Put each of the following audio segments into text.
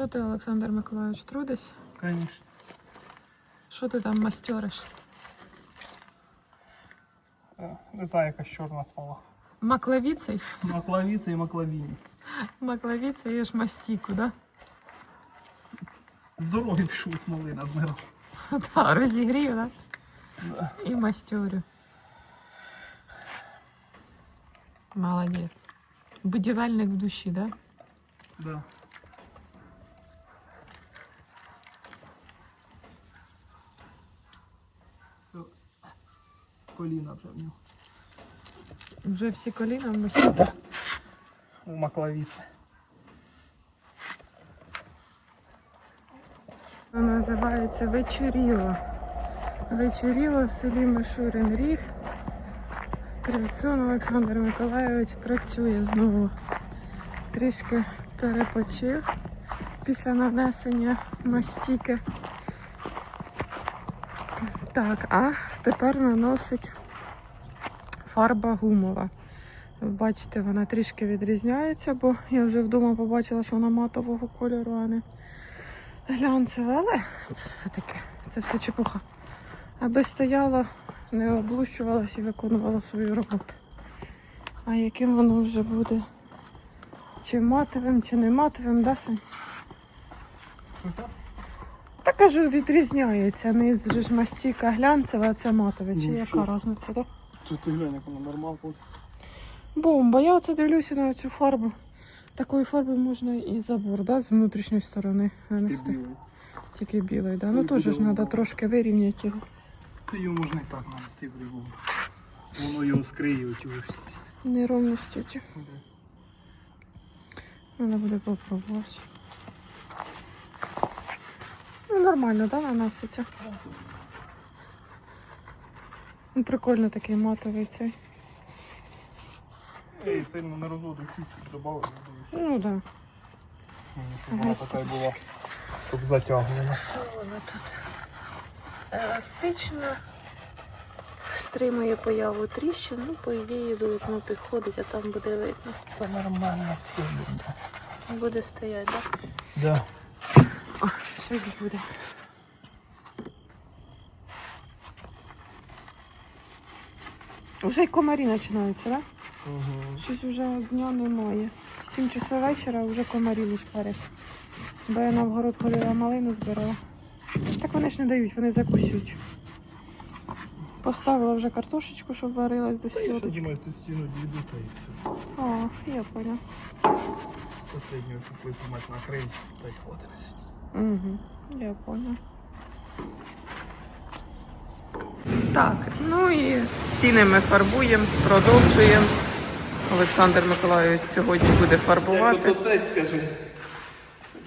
Що ти, Олександр Миколайович, трудиш? Конечно. Що ти там мастериш? Е, Не знаю, якась чорна смола. Маклавіцей? Маклавіця і маклавіні. Маклавіцей є ж мастіку, да? З дороги пішов смоли назбирав. Так, розігрів, да? Да. І мастерю. Молодець. Будівельник в душі, да? Да. Коліна вже в нього. Вже всі коліна в мусі. У маклавіці. Називається Вечоріло. Вечоріло в селі Мишурин Ріг. Кривцун Олександр Миколайович працює знову. Трішки перепочив після нанесення мастіки. Так, а тепер наносить фарба гумова. Ви бачите, вона трішки відрізняється, бо я вже вдома побачила, що вона матового кольору, а не глянцеве, але це все таке, це все чепуха. Аби стояла, не облущувалась і виконувала свою роботу. А яким воно вже буде? Чи матовим, чи не матовим, да, Сань? Та кажу, відрізняється. Низ же ж мастіка глянцева, а це матове. Чи Ну, яка що? різниця, так? Тут ти глянь, як воно нормалка. Бомба. Я оце дивлюся на цю фарбу. Такої фарби можна і забор, да, з внутрішньої сторони нанести. Тільки білий, да. Ну теж ж треба трошки вирівняти його. Та його можна і так нанести в любому. Воно його скриє оті всі. Неровності ті. Треба буде попробувати. Нормально, да, наноситься? Ну, прикольно такий матовий цей. Ей, сильно не розводу, чуть-чуть добавив. Ну так. Да. Вона така й була, щоб затягувала. Що воно тут? Еластично. Стримує появу тріщин, ну, по ідеї, должно підходити, а там буде видно. Це нормально все буде. Буде стояти, так? Да. О, щось буде. Вже й комарі починаються, так? Угу. Щось вже дня немає. Сім часов вечора вже комарів у шпарять. Бо я на вгород ходила малину збирала. Так вони ж не дають, вони закусюють. Поставила вже картошечку, щоб варилась до Я сьогодочки. думаю, цю стіну діду і все. А, я поняла. Последню купив мать накрить, та й на сьогодні. Угу, я поняла. Так, ну і стіни ми фарбуємо, продовжуємо. Олександр Миколайович сьогодні буде фарбувати. Як оцей скажи.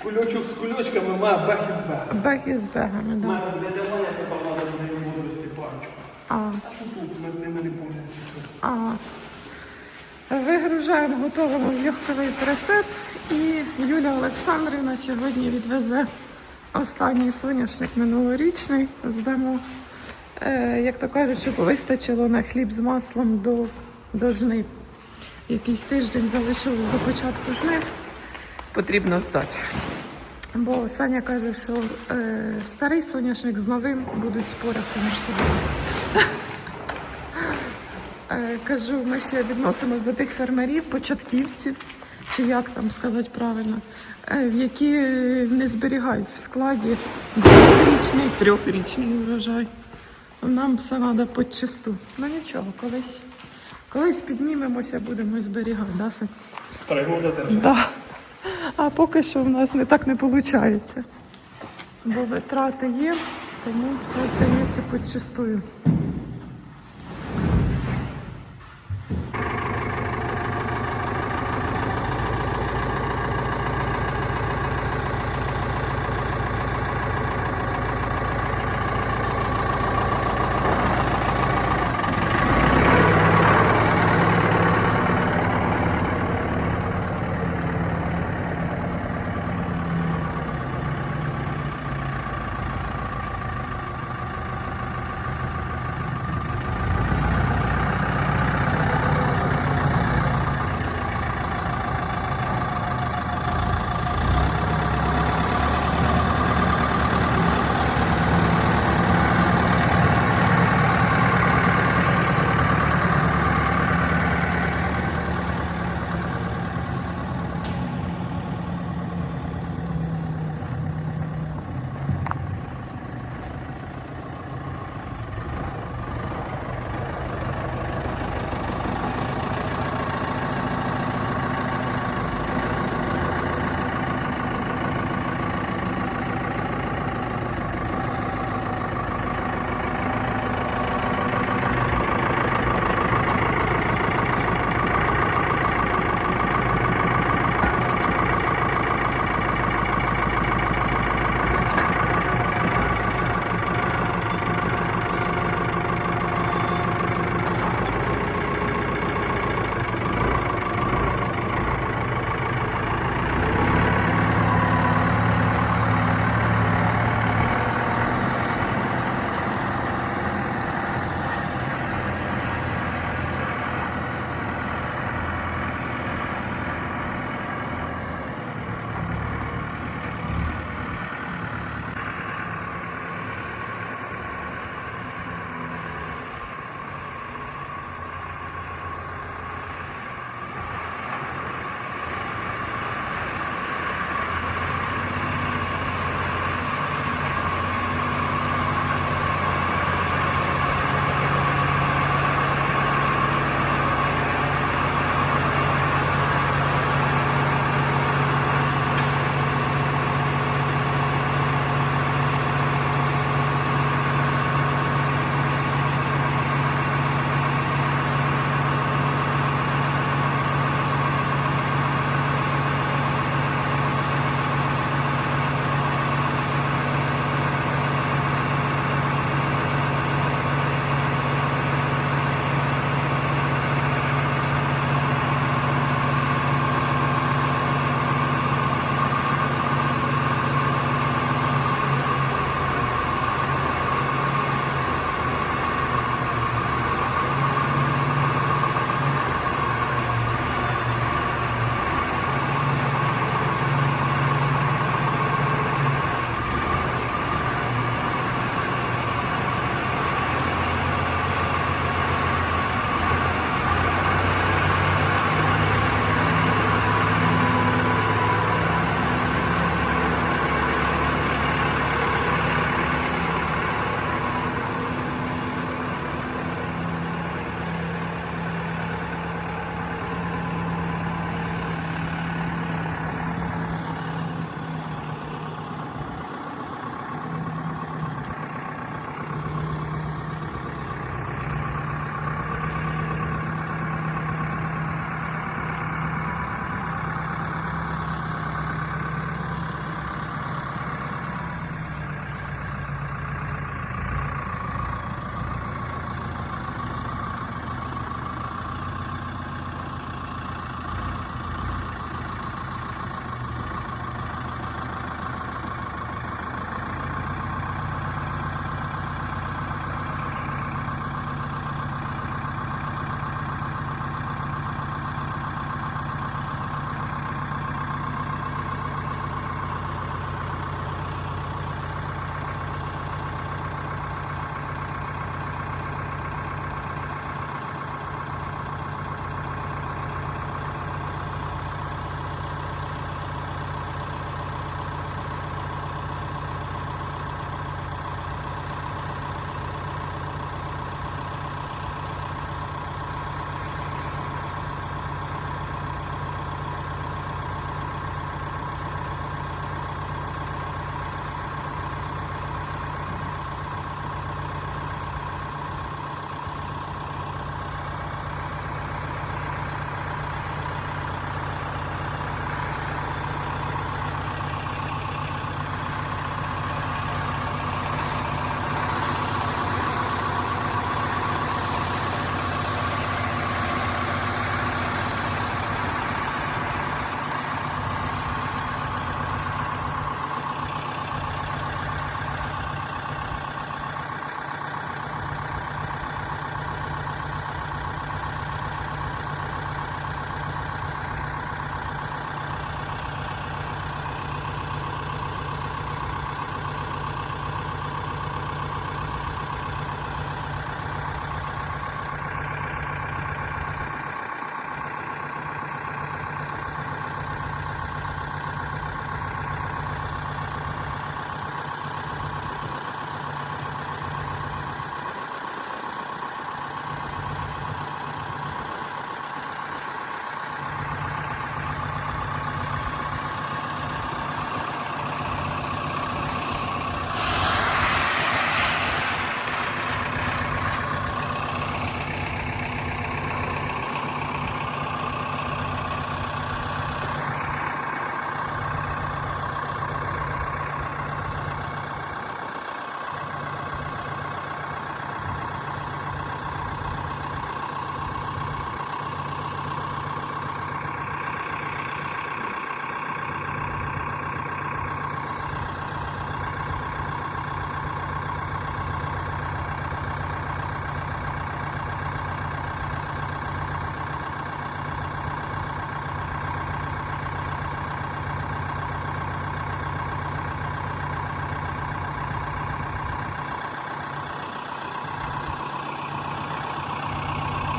Кульочок з кульочками має бех із бех. Бех із бегами, так. Мене для немає, тепер треба буде йому вивести парочку. А, А що тут? Ми ними не пользуємося. а. Вигружаємо, готовимо в легковий прицеп. І Юля Олександрівна сьогодні відвезе останній соняшник минулорічний. Здамо, е, як то кажуть, щоб вистачило на хліб з маслом до, до жнив. Якийсь тиждень залишилось до початку жнив. Потрібно здати. Бо Саня каже, що е, старий соняшник з новим будуть споратися між собою. Е, Кажу, ми ще відносимось до тих фермерів, початківців, чи як там сказати правильно, е, які не зберігають в складі двохрічний, трьохрічний урожай. Нам все треба почасту. Ну нічого, колись, колись піднімемося, будемо зберігати, да, Сань? Да. А поки що в нас не так не виходить. Бо витрати є, тому все здається почастую.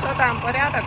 Що там, порядок?